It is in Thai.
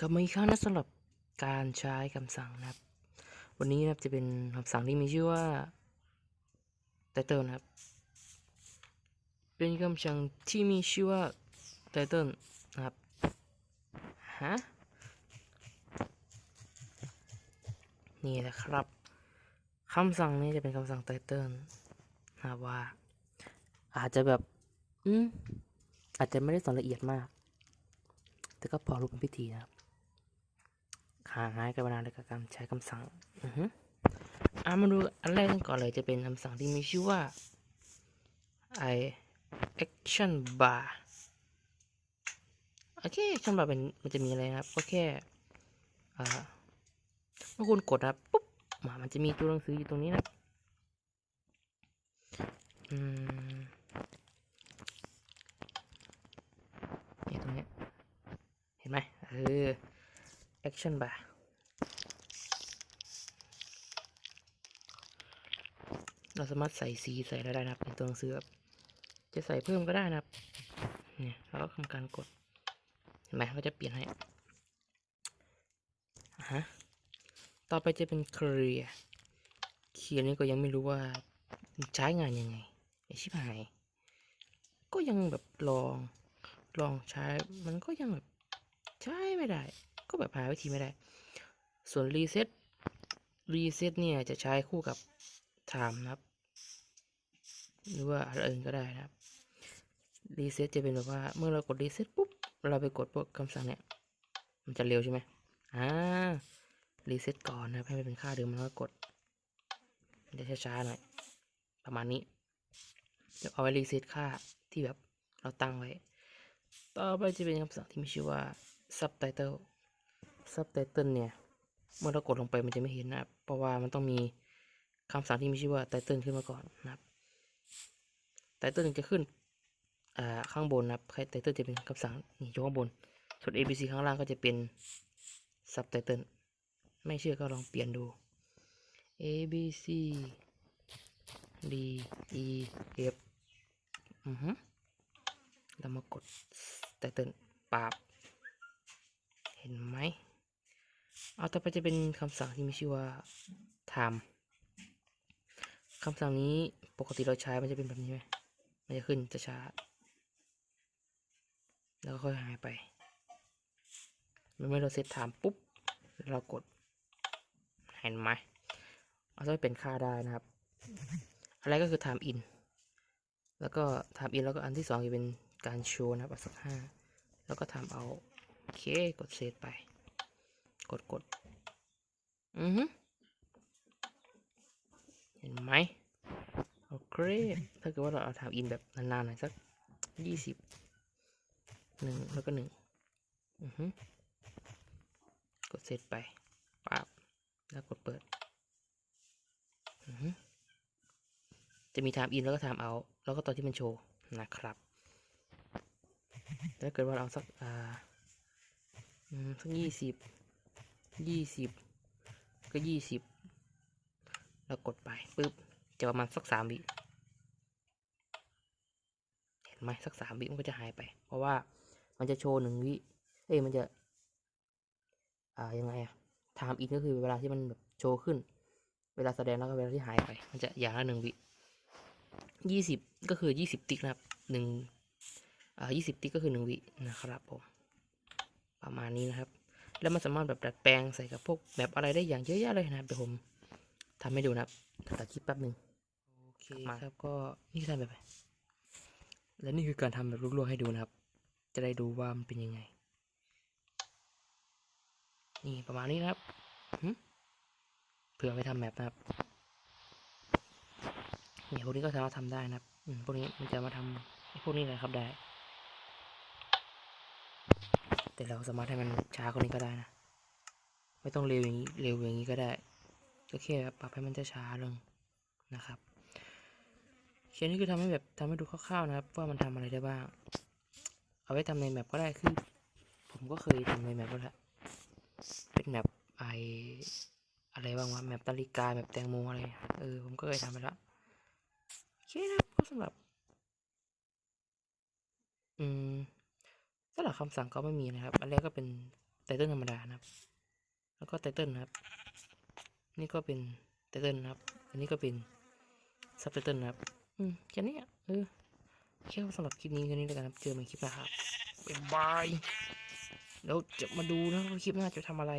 กลับมาอีกครั้งนะสำหรับการใช้คำสั่งนะครับ วันนี้นะครับจะเป็นคำสั่งที่มีชื่อว่า title นะครับ เป็นคำสั่งที่มีชื่อว่า title นะครับฮะนี่แหละครับคำสั่งนี้จะเป็นคำสั่ง title นะครับว่า อาจจะแบบอืมอาจจะไม่ได้สอนละเอียดมาก แต่ก็พอรู้เป็นพิธีนะครับ ห่างหายกันมานานเลยกับการใช้คำสั่งอือฮึอะมาดูอันแรกกันก่อนเลยจะเป็นคำสั่งที่มีชื่อว่า i action bar โอเค action bar เป็นมันจะมีอะไรนะครับ ก็แค่อ่าเมื่อคุณกดนะครับปุ๊บมามันจะมีตัวหนังสืออยู่ตรงนี้นะอืมเนี่ตรงนี้ เห็นไหมเออ action bar เราสามารถใส่สีใส่อะไรได้นะครับในตัวหนังสือจะใส่เพิ่มก็ได้นะครับเนี่ยเราก็ทำการกดเห็นไหมก็จะเปลี่ยนให้ฮะต่อไปจะเป็น clear เขียนนี่ก็ยังไม่รู้ว่าใช้งานยังไงไอชิบหาย ก็ยังแบบลองลองใช้มันก็ยังแบบใช้ไม่ได้ ก็แบบหาวิธีไม่ได้ ส่วนรีเซ็ตรีเซ็ตเนี่ยจะใช้คู่กับ time นะครับ หรือว่าอะไรอื่นก็ได้นะครับรีเซ็ตจะเป็นแบบว่าเมื่อเรากดรีเซ็ตปุ๊บ เราไปกดพวกคำสั่งเนี่ย มันจะเร็วใช่ไหมอ่ารีเซ็ตก่อนนะครับให้มันเป็นค่าเดิมแล้วก็กดมันจะช้าๆหน่อยประมาณนี้เดี๋ยวเอาไว้รีเซ็ตค่าที่แบบเราตั้งไว้ ต่อไปจะเป็นคำสั่งที่มีชื่อว่า subtitle subtitle เนี่ย เมื่อเรากดลงไปมันจะไม่เห็นนะครับ เพราะว่ามันต้องมีคำสั่งที่มีชื่อว่า title ขึ้นมาก่อนนะครับ title จะขึ้นอ่าข้างบนนะครับใคร title จะเป็นคำสั่งนี่อยู่ข้างบน ส่วน abc ข้างล่างก็จะเป็น subtitle ไม่เชื่อก็ลองเปลี่ยนดู a b c d e f อือฮึเรามากด title ปราบเห็นไหม เอาต่อไปจะเป็นคำสั่งที่มีชื่อว่า time คำสั่งนี้ปกติเราใช้มันจะเป็นแบบนี้ไหมมันจะขึ้นจะช้า แล้วก็ค่อยหายไปเมื่อเราเซต time ปุ๊บ เรากด เห็นไหมเอาจะเป็นค่าได้นะครับ อะไรก็คือ time in แล้วก็ time in แล้วก็อันที่สองจะเป็นการโชว์นะครับสักห้าแล้วก็ time out โอเค กดเซตไป กดกดอือฮึเห็นไหมโอเคถ้าเกิดว่าเราเอา time in แบบนานๆหน่อยสักยี่สิบหนึ่งแล้วก็หนึ่งอือฮึกดเซตไปปั๊บแล้วกดเปิดอือฮึจะมี time in แล้วก็ time out แล้วก็ตอนที่มันโชว์นะครับถ้าเกิดว่าเราเอาสักอ่าอืมสักยี่สิบ ยี่สิบก็ยี่สิบแล้วกดไปปุ๊บจะประมาณสักสามวิเห็นไหมสักสามวิมันก็จะหายไป เพราะว่ามันจะโชว์หนึ่งวิเอ้ยมันจะ อ่ายังไงอะไทม์อินก็คือเวลาที่มันแบบโชว์ขึ้น เวลาแสดงแล้วก็เวลาที่หายไป มันจะอย่างละหนึ่งวิยี่สิบก็คือยี่สิบติ๊กนะครับหนึ่งอ่ายี่สิบติ๊กก็คือหนึ่งวินะครับผมประมาณนี้นะครับ แล้วมันสามารถแบบดัดแปลงใส่กับพวกแบบอะไรได้อย่างเยอะแยะเลยนะครับเดี๋ยวผมทำให้ดูนะครับตัดคลิปแป๊บหนึ่งโอเคครับก็นี่คือทำแบบไหนและนี่คือการทำแบบลวกๆให้ดูนะครับ จะได้ดูว่ามันเป็นยังไง นี่ประมาณนี้นะครับหึเผื่อไปทำแบบนะครับเนี่ยพวกนี้ก็สามารถทำได้นะครับอืมพวกนี้มันจะมาทำไอ้พวกนี้เลยครับได้ แต่เราสามารถให้มันช้ากว่านี้ก็ได้นะ ไม่ต้องเร็วอย่างนี้เร็วอย่างนี้ก็ได้ก็แค่ปรับให้มันจะช้าลงนะครับเขียนนี่คือทำให้แบบทำให้ดูคร่าวๆนะครับ ว่ามันทำอะไรได้บ้าง เอาไว้ทำในแมปก็ได้คือผมก็เคยทำในแมปก็แล้วเป็นแมปไออะไรบ้างวะแมปนาฬิกาแมปแตงโมอะไรเออผมก็เคยทำไปแล้วโอเคนะครับก็สำหรับ อืม ก็หลักคำสั่งก็ไม่มีนะครับ อันแรกก็เป็นไตเติ้ลธรรมดานะครับ แล้วก็ไตเติ้ลนะครับ นี่ก็เป็นไตเติ้ลนะครับ อันนี้ก็เป็นซับไตเติ้ลนะครับ อืมแค่นี้เออแค่สำหรับคลิปนี้แค่นี้แล้วกันครับ เจอกันคลิปหน้าครับบ๊ายบาย แล้วจะมาดูนะว่าคลิปหน้าจะทำอะไร